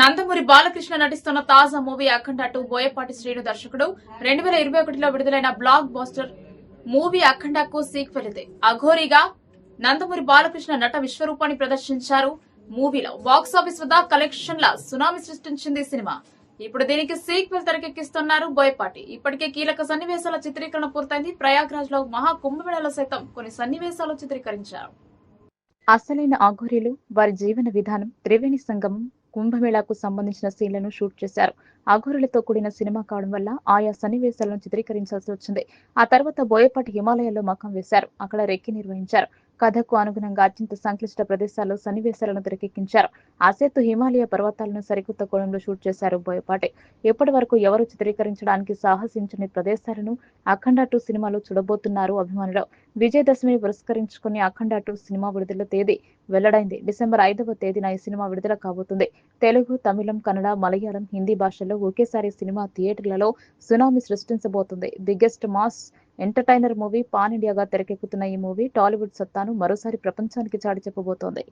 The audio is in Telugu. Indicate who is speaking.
Speaker 1: నందమూరి బాలకృష్ణ నటిస్తున్న తాజా మూవీ అఖండ టూ బోయపాటి శ్రీను దర్శకుడు రెండు వేల ఇరవై ఒకటిలో విడుదలైన బ్లాక్ బాస్టర్ మూవీ అఖండకు సీక్వెల్ ఇది అఘోరీగా నందమూరి బాలకృష్ణ నట విశ్వరూపాన్ని ప్రదర్శించారు. మూవీలో బాక్స్ ఆఫీస్ వద్ద కలెక్షన్ల సునామీ సృష్టించింది సినిమా. ఇప్పుడు దీనికి సీక్వెల్ తెరకెక్కిస్తున్నారు బోయపాటి. ఇప్పటికే కీలక సన్నివేశాల చిత్రీకరణ పూర్తయింది. ప్రయాగ్రాజ్లో మహా కుంభమేళలో సైతం కొన్ని సన్నివేశాలు చిత్రీకరించారు.
Speaker 2: అసలైన ఆఘోరీలు వారి జీవన విధానం త్రివేణి సంగమం కుంభమేళాకు సంబంధించిన సీన్లను షూట్ చేశారు. అఘోరులతో కూడిన సినిమా కావడం వల్ల ఆయా సన్నివేశాలను చిత్రీకరించాల్సి వచ్చింది. ఆ తర్వాత బోయపాటి హిమాలయాల్లో మకం వేశారు. అక్కడ రెక్కి నిర్వహించారు. కథకు అనుగుణంగా అత్యంత సంక్లిష్ట ప్రదేశాల్లో సన్నివేశాలను తెరకెక్కించారు. ఆ సేతు హిమాలయ పర్వతాలను సరికొత్త కోణంలో షూట్ చేశారు బోయపాటి. ఇప్పటి వరకు ఎవరు చిత్రీకరించడానికి సాహసించని ప్రదేశాలను అఖండ టూ సినిమాలో చూడబోతున్నారు అభిమానులు. విజయదశమిని పురస్కరించుకుని అఖండ టూ సినిమా విడుదల తేదీ వెల్లడైంది. డిసెంబర్ ఐదవ తేదీన ఈ సినిమా విడుదల కాబోతుంది. తెలుగు తమిళం కన్నడ మలయాళం హిందీ భాషల్లో ఒకేసారి సినిమా థియేటర్లలో tsunami సృష్టించబోతుంది. Biggest mass entertainer movie pan ఇండియాగా తెరకెక్కుతున్న ఈ మూవీ టాలీవుడ్ సత్తాను మరోసారి ప్రపంచానికి చాటి చెప్పబోతోంది